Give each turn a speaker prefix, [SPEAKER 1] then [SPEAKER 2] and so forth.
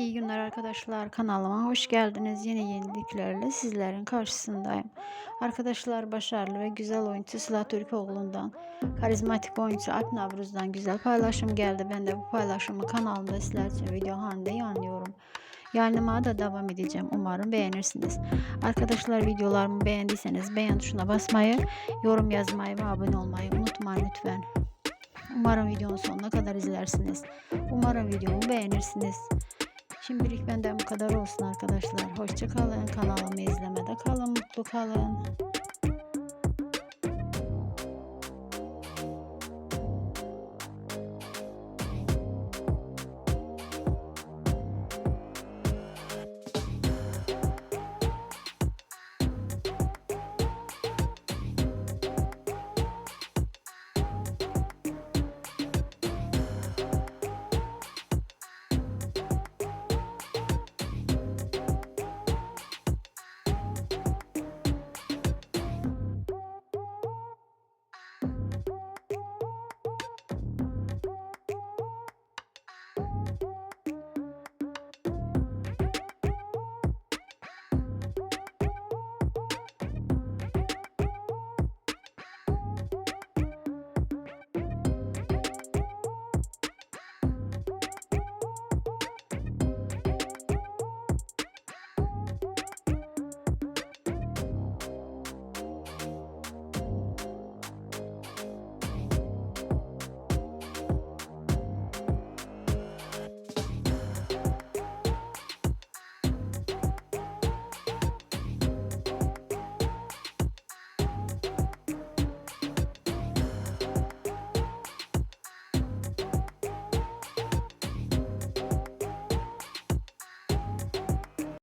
[SPEAKER 1] İyi günler arkadaşlar kanalıma hoş geldiniz. Yeni yeniliklerle sizlerin karşısındayım. Arkadaşlar başarılı ve güzel oyuncu Sıla Türkoğlu'ndan, karizmatik oyuncu Alp Navruz'dan güzel paylaşım geldi. Ben de bu paylaşımı kanalımda sizler için video halinde yayınlıyorum. Yayınlamaya da devam edeceğim. Umarım beğenirsiniz. Arkadaşlar videolarımı beğendiyseniz beğen tuşuna basmayı, yorum yazmayı ve abone olmayı unutmayın lütfen. Umarım videonun sonuna kadar izlersiniz. Umarım videomu beğenirsiniz. Şimdilik benden bu kadar olsun arkadaşlar. Hoşçakalın. Kanalımı izlemede kalın. Mutlu kalın.